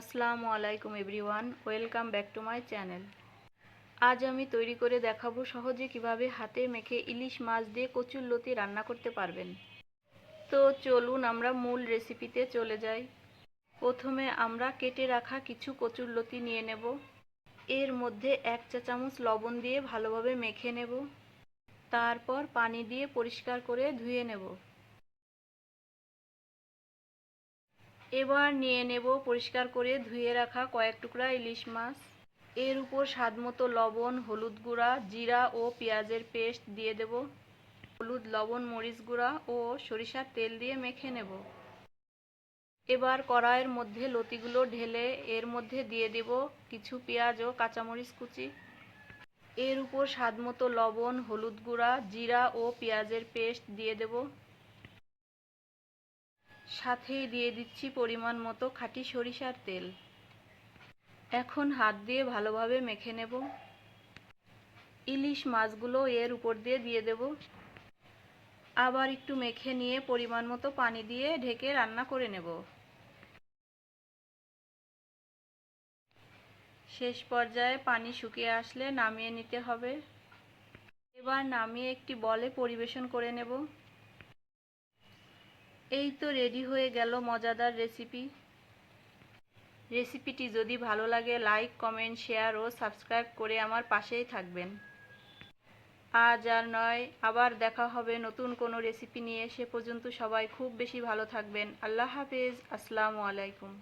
আসসালামু আলাইকুম everyone, welcome back to my channel. আজ আমি তৈরি করে দেখাবো সহজে কীভাবে হাতে মেখে ইলিশ মাছ দিয়ে কচুর লতি রান্না করতে পারবেন। তো চলুন আমরা মূল রেসিপিতে চলে যাই। প্রথমে আমরা কেটে রাখা কিছু কচুর লতি নিয়ে নেব। এর মধ্যে এক চা চামচ লবণ দিয়ে ভালোভাবে মেখে নেব। তারপর পানি দিয়ে পরিষ্কার করে ধুয়ে নেব। এবার নিয়ে নেব পরিষ্কার করে ধুয়ে রাখা কয়েক টুকরা ইলিশ মাছ। এর উপর স্বাদমতো লবণ, হলুদ গুঁড়া, জিরা ও পেঁয়াজের পেস্ট দিয়ে দেব। হলুদ, লবণ, মরিচ গুঁড়া ও সরিষার তেল দিয়ে মেখে নেব। এবার কড়াইয়ের মধ্যে লতিগুলো ঢেলে এর মধ্যে দিয়ে দেব কিছু পেঁয়াজ ও কাঁচামরিচ কুচি। এর উপর স্বাদমতো লবণ, হলুদ গুঁড়া, জিরা ও পেঁয়াজের পেস্ট দিয়ে দেব। সাথেই দিয়ে দিচ্ছি পরিমাণ মতো খাঁটি সরিষার তেল। এখন হাত দিয়ে ভালোভাবে মেখে নেব। ইলিশ মাছগুলো এর উপর দিয়ে দিয়ে দেব। আবার একটু মেখে নিয়ে পরিমাণ মতো পানি দিয়ে ঢেকে রান্না করে নেব। শেষ পর্যায়ে পানি শুকিয়ে আসলে নামিয়ে নিতে হবে। এবার নামিয়ে একটি বলে পরিবেশন করে নেব। এই তো রেডি হয়ে গেল মজাদার রেসিপি রেসিপিটি যদি ভালো লাগে লাইক কমেন্ট শেয়ার ও সাবস্ক্রাইব করে আমার পাশেই থাকবেন। আজ আর নয়, আবার দেখা হবে নতুন কোনো রেসিপি নিয়ে। সে পর্যন্ত সবাই খুব বেশি ভালো থাকবেন। আল্লাহ হাফেজ। আসসালামু আলাইকুম।